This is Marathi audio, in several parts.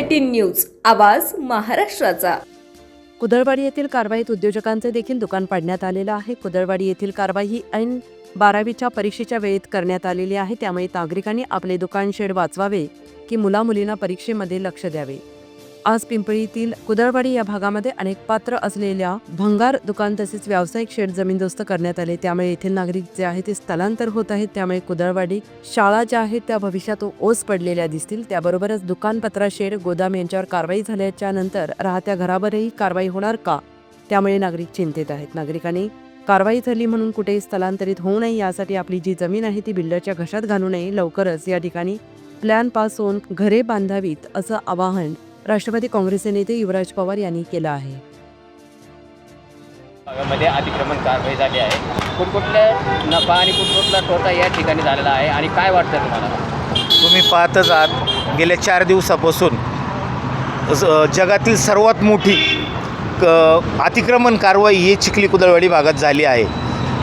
एटीन न्यूज आवाज महाराष्ट्राचा. कुदळवाडी येथील कारवाईत उद्योजकांचे देखील दुकान पाडण्यात आलेलं आहे. कुदळवाडी येथील कारवाई ही ऐन बारावीच्या परीक्षेच्या वेळेत करण्यात आलेली आहे. त्यामुळे नागरिकांनी आपले दुकान शेड वाचवावे की मुलामुलींना परीक्षेमध्ये लक्ष द्यावे. आज पिंपळीतील कुदळवाडी या भागामध्ये अनेक पात्र असलेल्या भंगार दुकान तसेच व्यावसायिक शेड जमीनदोस्त करण्यात आले. त्यामुळे येथील नागरिक जे आहे ते स्थलांतर होत आहेत. त्यामुळे कुदळवाडी शाळा ज्या आहेत त्या भविष्यात ओस पडलेल्या दिसतील. त्याबरोबरच दुकानपत्रा शेड गोदाम यांच्यावर कारवाई झाल्याच्यानंतर राहत्या घरावरही कारवाई होणार का? त्यामुळे नागरिक चिंतेत आहेत. नागरिकांनी कारवाई झाली म्हणून कुठेही स्थलांतरित होऊ नये यासाठी आपली जी जमीन आहे ती बिल्डरच्या घशात घालू नये. लवकरच या ठिकाणी प्लॅन पास होऊन घरे बांधावीत असं आवाहन राष्ट्रवादी काँग्रेसचे नेते युवराज पवार यांनी केलं आहे. भागामध्ये अतिक्रमण कारवाई झाली आहे. कुठकुठल्या नफा आणि कुठकुठला तोटा या ठिकाणी झालेला आहे आणि काय वाटतं तुम्हाला? तुम्ही पाहतच आहात. गेल्या चार दिवसापासून ज- जगातील सर्वात मोठी क अतिक्रमण कारवाई ही चिखली कुदळवाडी भागात झाली आहे.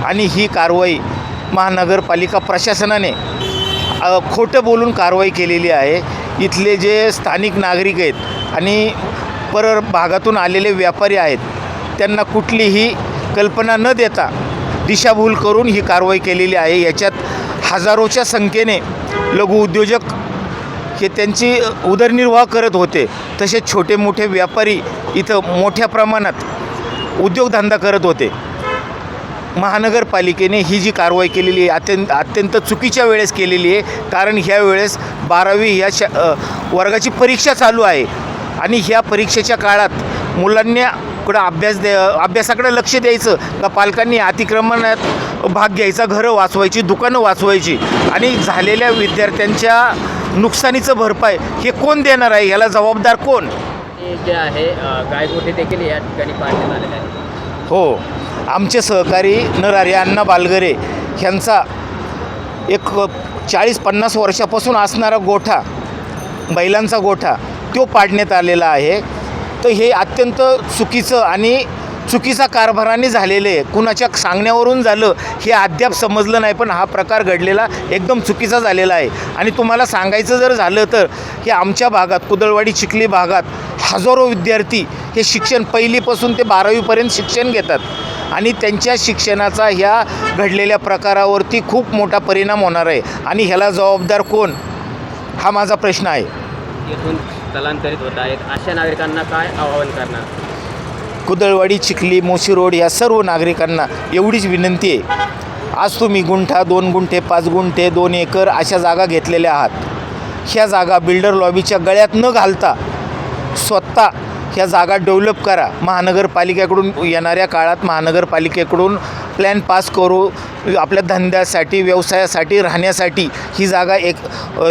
आणि ही कारवाई महानगरपालिका प्रशासनाने खोटं बोलून कारवाई केलेली आहे. इथले जे स्थानिक नागरिक आहेत आणि पर भागातून आलेले व्यापारी आहेत त्यांना कुठलीही कल्पना न देता दिशाभूल करून ही कारवाई केलेली आहे. याच्यात हजारोच्या संख्येने लघु उद्योजक हे त्यांची उदरनिर्वाह करत होते. तसेच छोटे मोठे व्यापारी इथं मोठ्या प्रमाणात उद्योगधंदा करत होते. महानगरपालिकेने ही जी कारवाई केलेली आहे अत्यंत अत्यंत चुकीच्या वेळेस केलेली आहे कारण ह्या वेळेस बारावी ह्या श वर्गाची परीक्षा चालू आहे. आणि ह्या परीक्षेच्या काळात मुलांना कुठं अभ्यास दे अभ्यासाकडे लक्ष द्यायचं का पालकांनी अतिक्रमणात भाग घ्यायचा घरं वाचवायची दुकानं वाचवायची. आणि झालेल्या विद्यार्थ्यांच्या नुकसानीचं भरपाई हे कोण देणार आहे? ह्याला जबाबदार कोण? जे आहे गायगोटे देखील या ठिकाणी पाडण्यात आलेले आहे हो. आमचे सहकारी नरारे अण्णा बालगरे ह्यांचा एक चाळीस पन्नास वर्षापासून असणारा गोठा बैलांचा गोठा तो पाडण्यात आलेला आहे. तर हे अत्यंत चुकीचं आणि चुकीचा कारभाराने झालेले आहे. कुणाच्या सांगण्यावरून झालं हे अद्याप समजलं नाही पण हा प्रकार घडलेला एकदम चुकीचा झालेला आहे. आणि तुम्हाला सांगायचं जर झालं तर हे आमच्या भागात कुदळवाडी चिखली भागात हजारो विद्यार्थी हे शिक्षण पहिलीपासून ते बारावीपर्यंत शिक्षण घेतात. आणि त्यांच्या शिक्षणाचा ह्या घडलेल्या प्रकारावरती खूप मोठा परिणाम होणार आहे. आणि ह्याला जबाबदार कोण? हा माझा प्रश्न आहे. येथून स्थलांतरित होत आहेत. अशा नागरिकांना काय आवाहन करणार? कुदळवाडी चिखली मोशी रोड या सर्व नागरिकांना एवढीच विनंती आहे. आज तुम्ही गुंठा दोन गुंठे पाच गुंठे दोन एकर अशा जागा घेतलेल्या आहात. ह्या जागा बिल्डर लॉबीच्या गळ्यात न घालता स्वतः ह्या जागा डेव्हलप करा. महानगरपालिकेकडून येणाऱ्या काळात महानगरपालिकेकडून प्लॅन पास करू आपल्या धंद्यासाठी व्यवसायासाठी राहण्यासाठी ही जागा एक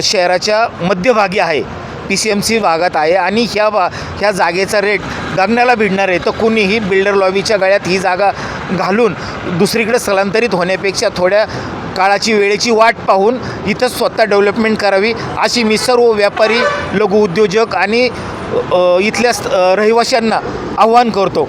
शहराच्या मध्यभागी आहे. पी सी एम सी भागात आहे आणि ह्या बा ह्या जागेचा रेट गगनाला भिडणार आहे. तर कुणीही बिल्डर लॉबीच्या गळ्यात ही जागा घालून दुसरीकडे स्थलांतरित होण्यापेक्षा थोड्या काळाची वेळेची वाट पाहून इथं स्वतः डेव्हलपमेंट करावी अशी मी सर्व व्यापारी लघु उद्योजक आणि इथल्या रहिवाशांना आव्हान करतो.